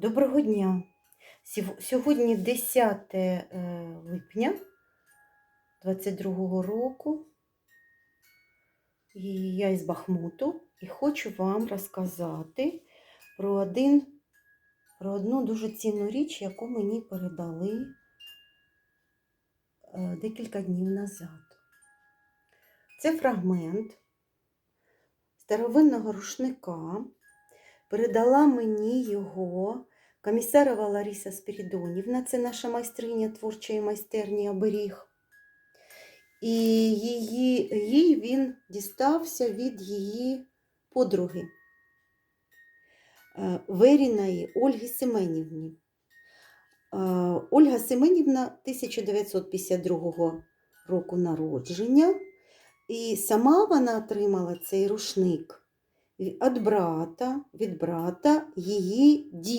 Доброго дня! Сьогодні 10 е, липня 22 року. І я із Бахмуту і хочу вам розказати про, один, про одну дуже цінну річ, яку мені передали е, декілька днів назад. Це фрагмент старовинного рушника. Передала мені його комісарова Лариса Спірідонівна, це наша майстриня творчої майстерні оберіг. І її, їй він дістався від її подруги е, Веріної Ольги Семенівні. Е, Ольга Семенівна 1952 року народження, і сама вона отримала цей рушник від брата, від брата її діда.